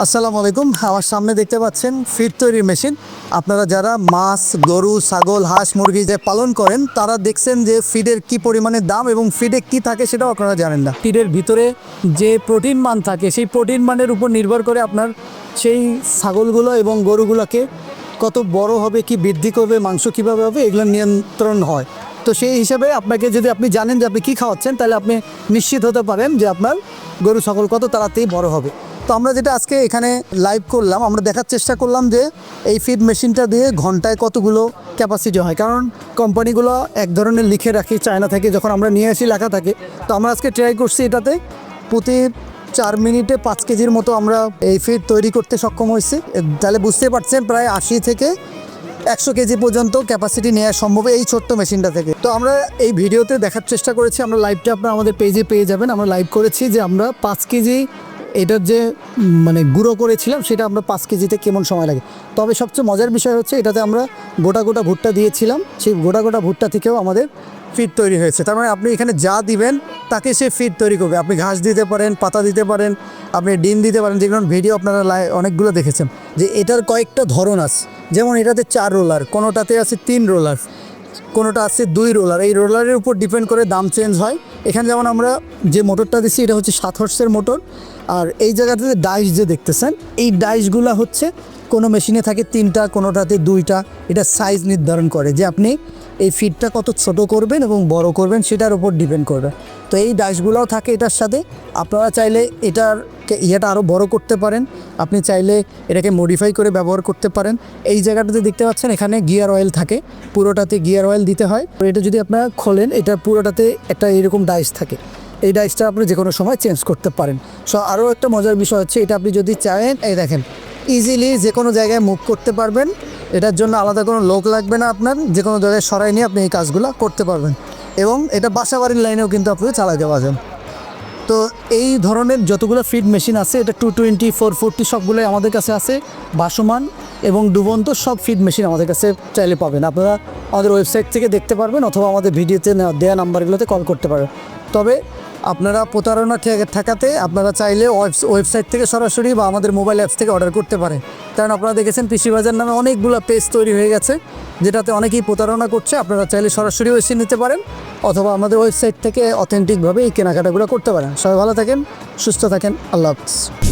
আসসালামু আলাইকুম। আমার সামনে দেখতে পাচ্ছেন ফিড তৈরির মেশিন। আপনারা যারা মাছ, গরু, ছাগল, হাঁস, মুরগি যে পালন করেন, তারা দেখছেন যে ফিডের কি পরিমাণে দাম এবং ফিডে কি থাকে সেটাও আপনারা জানেন না। ফিডের ভিতরে যে প্রোটিন মান থাকে, সেই প্রোটিন মানের উপর নির্ভর করে আপনার সেই ছাগলগুলো এবং গরুগুলোকে কত বড় হবে, কি বৃদ্ধি করবে, মাংস কীভাবে হবে, এগুলো নিয়ন্ত্রণ হয়। তো সেই হিসাবে আপনাকে যদি আপনি জানেন যে আপনি কী খাওয়াচ্ছেন, তাহলে আপনি নিশ্চিত হতে পারেন যে আপনার গরু, ছাগল কত তাড়াতাড়ি বড় হবে। তো আমরা যেটা আজকে এখানে লাইভ করলাম, আমরা দেখার চেষ্টা করলাম যে এই ফিড মেশিনটা দিয়ে ঘন্টায় কতগুলো ক্যাপাসিটি হয়। কারণ কোম্পানিগুলো এক ধরনের লিখে রাখি চায়না থেকে, যখন আমরা নিয়ে আসি লেখা থাকে। তো আমরা আজকে ট্রাই করছি এটাতে, প্রতি চার মিনিটে পাঁচ কেজির মতো আমরা এই ফিড তৈরি করতে সক্ষম হয়েছি। তাহলে বুঝতে পারছেন, প্রায় আশি থেকে একশো কেজি পর্যন্ত ক্যাপাসিটি নেওয়া সম্ভব এই ছোট্ট মেশিনটা থেকে। তো আমরা এই ভিডিওতে দেখার চেষ্টা করেছি, আমরা লাইভটা আপনারা আমাদের পেজে পেয়ে যাবেন। আমরা লাইভ করেছি যে আমরা পাঁচ কেজি এটার যে মানে গুঁড়ো করেছিলাম, সেটা আমরা পাঁচ কেজিতে কেমন সময় লাগে? তবে সবচেয়ে মজার বিষয় হচ্ছে, এটাতে আমরা গোটা গোটা ভুট্টা দিয়েছিলাম। সেই গোটা গোটা ভুট্টা থেকেও আমাদের ফিড তৈরি হয়েছে। তার মানে আপনি এখানে যা দিবেন, তাকে সে ফিড তৈরি করবে। আপনি ঘাস দিতে পারেন, পাতা দিতে পারেন, আপনি ডিম দিতে পারেন যেগুলো ভিডিও আপনারা লাই- অনেকগুলো দেখেছেন। যে এটার কয়েকটা ধরন আছে। যেমন এটাতে চার রোলার কোনোটাতে আছে তিন রোলার কোনোটা আছে দুই রোলার এই রোলারের উপর ডিপেন্ড করে দাম চেঞ্জ হয়। এখানে যেমন আমরা যে মোটরটা দিচ্ছি, এটা হচ্ছে সাত হর্সের মোটর। আর এই জায়গাটাতে ডাইস যে দেখতেছেন, এই ডাইসগুলো হচ্ছে কোনো মেশিনে থাকে তিনটা, কোনোটাতে দুইটা। এটা সাইজ নির্ধারণ করে যে আপনি এই ফিডটা কত ছোট করবেন এবং বড় করবেন, সেটার উপর ডিপেন্ড করবে। তো এই ডাইসগুলোও থাকে এটার সাথে। আপনারা চাইলে এটার ইয়েটা আরও বড় করতে পারেন। আপনি চাইলে এটাকে মডিফাই করে ব্যবহার করতে পারেন। এই জায়গাটাতে দেখতে পাচ্ছেন এখানে গিয়ার অয়েল থাকে। পুরোটাতে গিয়ার অয়েল দিতে হয়। এটা যদি আপনারা খোলেন, এটা পুরোটাতে একটা এরকম ডাইস থাকে। এই ডাইসটা আপনি যে কোনো সময় চেঞ্জ করতে পারেন। সো আরও একটা মজার বিষয় হচ্ছে, এটা আপনি যদি চান এই দেখেন ইজিলি যে কোনো জায়গায় মুভ করতে পারবেন। এটার জন্য আলাদা কোনো লোক লাগবে না আপনার। যে কোনো জায়গায় সরাই নিয়ে আপনি এই কাজগুলো করতে পারবেন। এবং এটা বাসা বাড়ির লাইনেও কিন্তু আপনি চালাতে পারবেন। তো এই ধরনের যতগুলো ফিড মেশিন আছে, এটা টু টোয়েন্টি ফোর ফোরটি সবগুলোই আমাদের কাছে আছে বাসমান এবং ডুবন্ত সব ফিড মেশিন আমাদের কাছে চাইলে পাবেন। আপনারা আমাদের ওয়েবসাইট থেকে দেখতে পারবেন অথবা আমাদের ভিডিওতে দেওয়া নাম্বারগুলোতে কল করতে পারবেন তবে আপনারা প্রতারণা ঠেকাতে আপনারা চাইলে ওয়েবস- ওয়েবসাইট থেকে সরাসরি বা আমাদের মোবাইল অ্যাপস থেকে অর্ডার করতে পারে কারণ আপনারা দেখেছেন পিসি বাজার নামে অনেকগুলো পেজ তৈরি হয়ে গেছে, যেটাতে অনেকেই প্রতারণা করছে। আপনারা চাইলে সরাসরি এসে নিতে পারেন অথবা আমাদের ওয়েবসাইট থেকে অথেন্টিকভাবে এই কেনাকাটাগুলো করতে পারেন। সবাই ভালো থাকেন, সুস্থ থাকেন, আল্লাহ হাফিজ।